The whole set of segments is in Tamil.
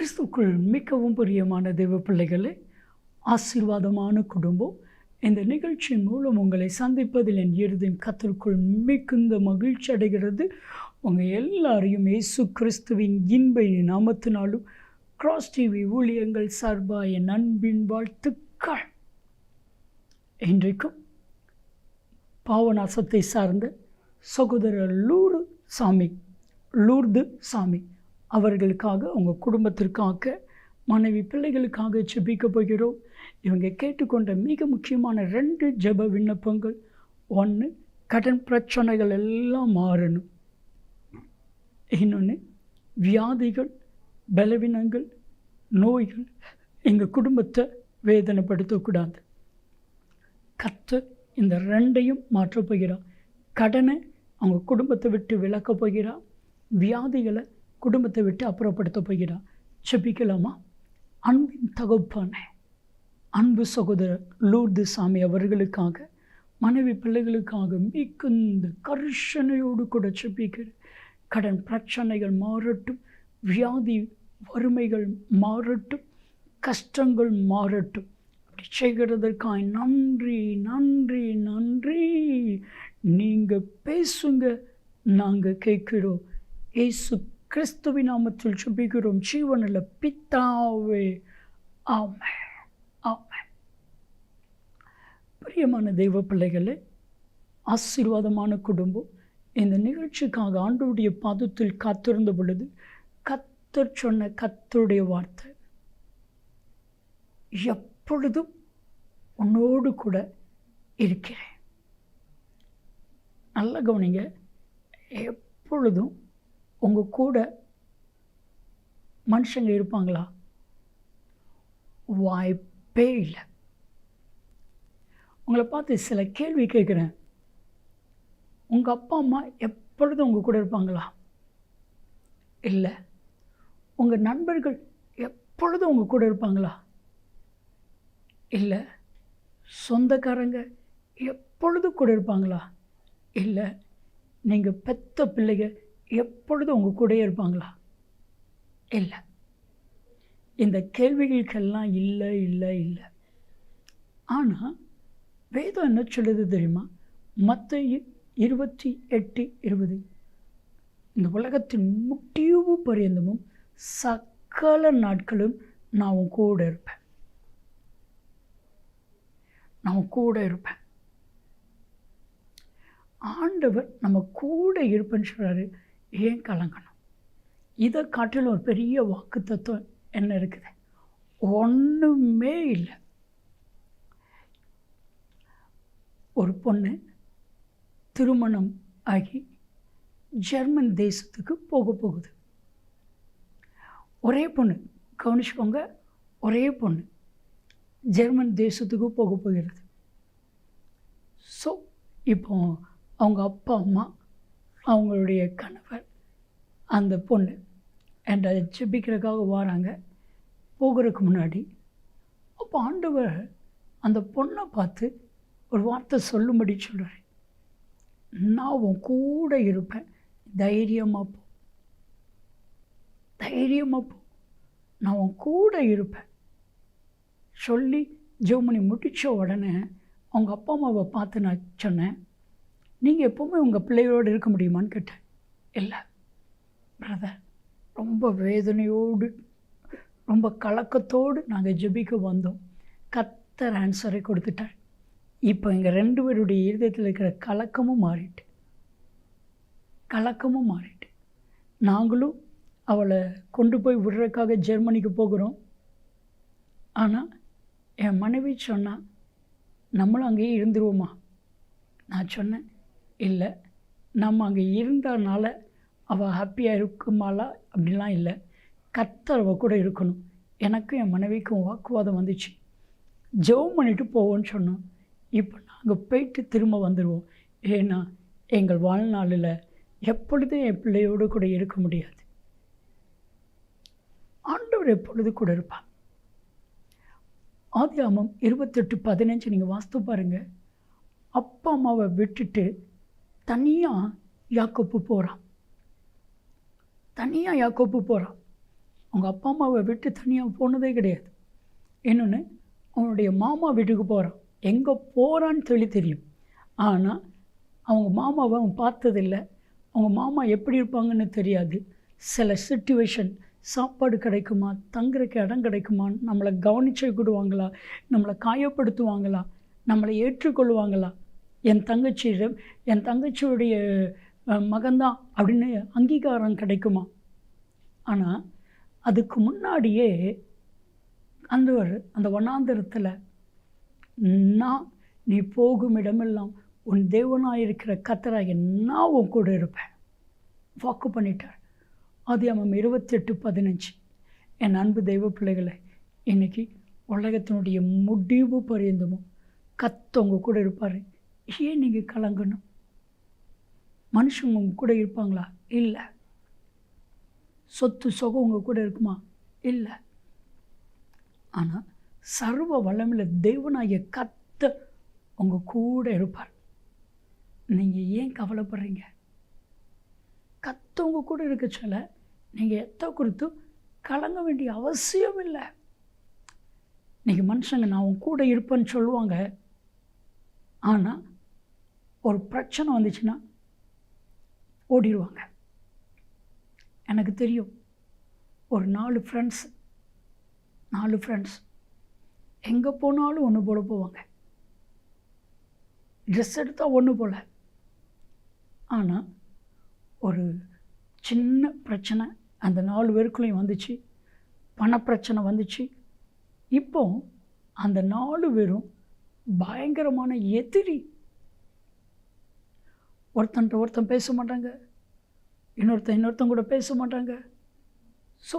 கிறிஸ்துக்குள் மிகவும் பிரியமான தெய்வ பிள்ளைகளே ஆசீர்வாதமான குடும்பம் இந்த நிகழ்ச்சியின் மூலம் உங்களை சந்திப்பதில் என் இறுதியும் கத்திற்குள் மிகுந்த மகிழ்ச்சி அடைகிறது. உங்கள் எல்லாரையும் இயேசு கிறிஸ்துவின் இன்பை நாமத்தினாலும் கிராஸ் டிவி ஊழியங்கள் சார்பாக என் அன்பின் வாழ்த்துக்கள். இன்றைக்கும் பாவநாசத்தை சார்ந்த சகோதரர் லூரு சாமி லூர்து சாமி அவர்களுக்காக அவங்க குடும்பத்திற்காக மனைவி பிள்ளைகளுக்காக ஜெபிக்க போகிறோம். இவங்க கேட்டுக்கொண்ட மிக முக்கியமான ரெண்டு ஜெப விண்ணப்பங்கள். ஒன்று கடன் பிரச்சனைகள் எல்லாம் மாறணும். இன்னொன்று வியாதிகள் பலவீனங்கள் நோய்கள் எங்கள் குடும்பத்தை வேதனைப்படுத்தக்கூடாது. கத்து இந்த ரெண்டையும் மாற்றப் போகிறார். கடனை அவங்க குடும்பத்தை விட்டு விளக்கப் போகிறார். வியாதிகளை குடும்பத்தை விட்டு அப்புறப்படுத்த போகிறார். செபிக்கலாமா அன்பின் தகப்பானே அன்பு சகோதரர் லூர்து சாமி அவர்களுக்காக மனைவி பிள்ளைகளுக்காக மிகுந்த கர்ஷனையோடு கூட செப்பிக்கிற கடன் பிரச்சனைகள் மாறட்டும் வியாதி வறுமைகள் மாறட்டும் கஷ்டங்கள் மாறட்டும். அப்படி செய்கிறதற்காய் நன்றி நன்றி நன்றி. நீங்கள் பேசுங்க நாங்கள் கேட்கிறோம். ஏசு கிறிஸ்துவின் நாமத்தில் சுபிக்கிறோம் ஜீவனில் பித்தாவே ஆமை ஆமை பிரியமான தெய்வ பிள்ளைகளே ஆசீர்வாதமான குடும்பம் இந்த நிகழ்ச்சிக்காக ஆண்டோடைய பாதத்தில் காத்திருந்த பொழுது கத்தர் சொன்ன கத்தருடைய வார்த்தை எப்பொழுதும் உன்னோடு கூட இருக்கிறேன். நல்ல கவனிங்க எப்பொழுதும் உங்கள் கூட மனுஷங்க இருப்பாங்களா? வாய்ப்பே இல்லை. உங்களை பார்த்து சில கேள்வி கேட்குறேன் உங்கள் அப்பா அம்மா எப்பொழுதும் உங்கள் கூட இருப்பாங்களா? இல்லை. உங்கள் நண்பர்கள் எப்பொழுதும் உங்கள் கூட இருப்பாங்களா? இல்லை. சொந்தக்காரங்க எப்பொழுதும் கூட இருப்பாங்களா? இல்லை. நீங்கள் பெத்த பிள்ளைங்க எப்பொழுதும் உங்கள் கூடயே இருப்பாங்களா? இல்லை. இந்த கேள்விகளுக்கெல்லாம் இல்லை இல்லை இல்லை. ஆனால் வேதம் என்ன சொல்லுது தெரியுமா? மற்ற இருபத்தி எட்டு இருபது. இந்த உலகத்தின் முட்டியவு பரியந்தமும் சகல நாட்களும் நான் உன் கூட இருப்பேன். நான் உன் கூட இருப்பேன். ஆண்டவர் நம்ம கூட இருப்பேன்னு சொல்கிறாரு ஏன் கலங்கணும்? இதை காட்டிலும் ஒரு பெரிய வாக்கு தத்துவம் என்ன இருக்குது? ஒன்றுமே இல்லை. ஒரு பொண்ணு திருமணம் ஆகி ஜெர்மன் தேசத்துக்கு போக போகுது. ஒரே பொண்ணு கவனிச்சுக்கோங்க ஒரே பொண்ணு ஜெர்மன் தேசத்துக்கு போக போகிறது. ஸோ இப்போ அவங்க அப்பா அம்மா அவங்களுடைய கணவர் அந்த பொண்ணு. என்ற ஜெபிக்கிறதுக்காக வராங்க. போகிறதுக்கு முன்னாடி அப்போ ஆண்டவர் அந்த பொண்ணை பார்த்து ஒரு வார்த்தை சொல்லும்படி சொல்கிறார் நான் உன் கூட இருப்பேன். தைரியமாக போ. தைரியமாக போ. நான் உன் கூட இருப்பேன். சொல்லி ஜெர்மனி முடித்த உடனே அவங்க அப்பா அம்மாவை பார்த்து நான் சொன்னேன். நீங்கள் எப்போவுமே உங்கள் பிள்ளைகளோடு இருக்க முடியுமான்னு கேட்டேன். இல்லை. பிரதர் ரொம்ப வேதனையோடு ரொம்ப கலக்கத்தோடு நாங்கள் ஜெபிக்க வந்தோம். கத்தர் ஆன்சரை கொடுத்துட்டார். இப்போ எங்கள் ரெண்டு பேருடைய இருதயத்தில் இருக்கிற கலக்கமும் மாறிட்டு. கலக்கமும் மாறிட்டு. நாங்களும் அவளை கொண்டு போய் விடுறதுக்காக ஜெர்மனிக்கு போகிறோம். ஆனால் என் மனைவி சொன்னால் நம்மளும் அங்கேயே இருந்துருவோமா? நான் சொன்னேன் இல்லை. நம்ம அங்கே இருந்தனால அவள் ஹாப்பியாக இருக்குமாளா அப்படிலாம் இல்லை. கத்தரவை கூட இருக்கணும். எனக்கும் என் மனைவிக்கும் வாக்குவாதம் வந்துச்சு. ஜெபம் பண்ணிட்டு போவோன்னு சொன்னோம். இப்போ நாங்கள் போயிட்டு திரும்ப வந்துடுவோம் ஏன்னா எங்கள் வாழ்நாளில் எப்பொழுதும் என் பிள்ளையோடு கூட இருக்க முடியாது. ஆண்டவர் எப்பொழுது கூட இருப்பார். ஆதி ஆமம் இருபத்தெட்டு பதினஞ்சு நீங்கள் வாஸ்து பாருங்கள் அப்பா அம்மாவை விட்டுட்டு தனியாக யாக்கோப்பு போகிறான் தனியாக யாக்கோப்பு போகிறான் அவங்க அப்பா அம்மாவை விட்டு தனியாக போனதே கிடையாது. என்னொன்று அவனுடைய மாமா வீட்டுக்கு போகிறான் எங்கே போகிறான்னு சொல்லி தெரியும். ஆனால் அவங்க மாமாவை அவன் பார்த்ததில்லை. அவங்க மாமா எப்படி இருப்பாங்கன்னு தெரியாது. சில சுச்சுவேஷன் சாப்பாடு கிடைக்குமா தங்குறக்கு இடம் கிடைக்குமா நம்மளை கவனிச்சு கொடுவாங்களா நம்மளை காயப்படுத்துவாங்களா நம்மளை ஏற்றுக்கொள்வாங்களா என் தங்கச்சி என் தங்கச்சியுடைய மகன்தான் அப்படின்னு அங்கீகாரம் கிடைக்குமா? ஆனால் அதுக்கு முன்னாடியே அந்த ஒரு அந்த ஒன்னாந்திரத்தில் நான் நீ போகும் இடமெல்லாம் உன் தேவனாக இருக்கிற கத்தராக நான் உன் கூட இருப்பேன். வாக்கு பண்ணிட்டார். அது அவன் இருபத்தெட்டு பதினஞ்சு. என் அன்பு தெய்வ பிள்ளைகளை இன்றைக்கி உலகத்தினுடைய முடிவு பரியந்தமும் கத்தவங்க கூட இருப்பார். ஏன் நீங்கள் கலங்கணும்? மனுஷங்க உங்கள் கூட இருப்பாங்களா? இல்லை. சொத்து சுகம் உங்கள் கூட இருக்குமா? இல்லை. ஆனால் சர்வ வளமில் தெய்வனாய கத்த உங்க கூட இருப்பார். நீங்கள் ஏன் கவலைப்படுறீங்க? கத்தவங்க கூட இருக்க சொல்ல நீங்கள் எத்த குறித்து கலங்க வேண்டிய அவசியம் இல்லை. நீங்கள் மனுஷங்க நான் உன் கூட இருப்பேன்னு சொல்லுவாங்க. ஆனால் ஒரு பிரச்சனை வந்துச்சுன்னா ஓடிடுவாங்க. எனக்கு தெரியும் ஒரு நாலு ஃப்ரெண்ட்ஸ் நாலு ஃப்ரெண்ட்ஸ் எங்கே போனாலும் ஒன்று போல போவாங்க. ட்ரெஸ் எடுத்தால் ஒன்று போல. ஆனால் ஒரு சின்ன பிரச்சனை அந்த நாலு பேருக்குள்ளேயும் வந்துச்சு பணப்பிரச்சனை வந்துச்சு. இப்போ அந்த நாலு பேரும் பயங்கரமான எதிரி ஒருத்தன்ட்ட ஒருத்தன் பேச மாட்டாங்க. இன்னொருத்தன் இன்னொருத்தன் கூட பேச மாட்டாங்க. ஸோ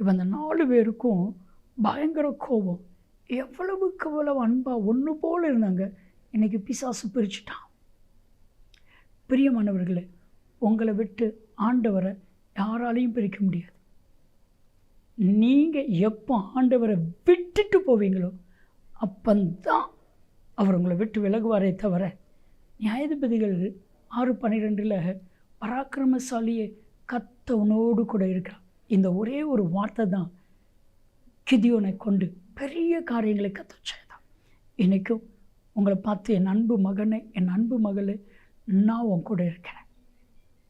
இப்போ அந்த நாலு பேருக்கும் பயங்கர கோபம். எவ்வளவுக்கு எவ்வளவு அன்பாக ஒன்று போல் இருந்தாங்க. இன்றைக்கி பிசாசு பிரிச்சுட்டான். பிரியமானவர்களே உங்களை விட்டு ஆண்டவரை யாராலையும் பிரிக்க முடியாது. நீங்கள் எப்போ ஆண்டவரை விட்டுட்டு போவீங்களோ அப்பந்தான் அவர் உங்களை விட்டு விலகுவாரே தவிர நியாயாதிபதிகள் ஆறு பன்னிரெண்டில் பராக்கிரமசாலியை கத்த கூட இருக்கிறார். இந்த ஒரே ஒரு வார்த்தை தான் கிதியோனை கொண்டு பெரிய காரியங்களை கத்த செய்தான் இன்றைக்கும் உங்களை பார்த்து என் அன்பு மகனே என் அன்பு மகளே நான் உன் கூட இருக்கிறேன்.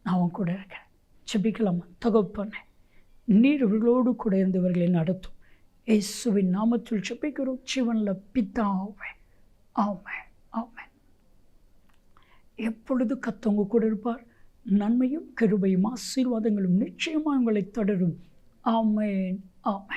நான் உன் கூட இருக்கிறேன். செபிக்கலாமா தொகுப்பண்ண நீர் இவர்களோடு கூட இருந்தவர்களை நடத்தும். இயேசுவின் நாமத்தில் செபிக்கிறோம் சிவனில் பித்தா ஆவேன் ஆவேன் எப்பொழுது கத்தவங்க கூட இருப்பார்? நன்மையும் கருபையும் ஆசீர்வாதங்களும் நிச்சயமாக உங்களை தொடரும். ஆமேன் ஆமேன்.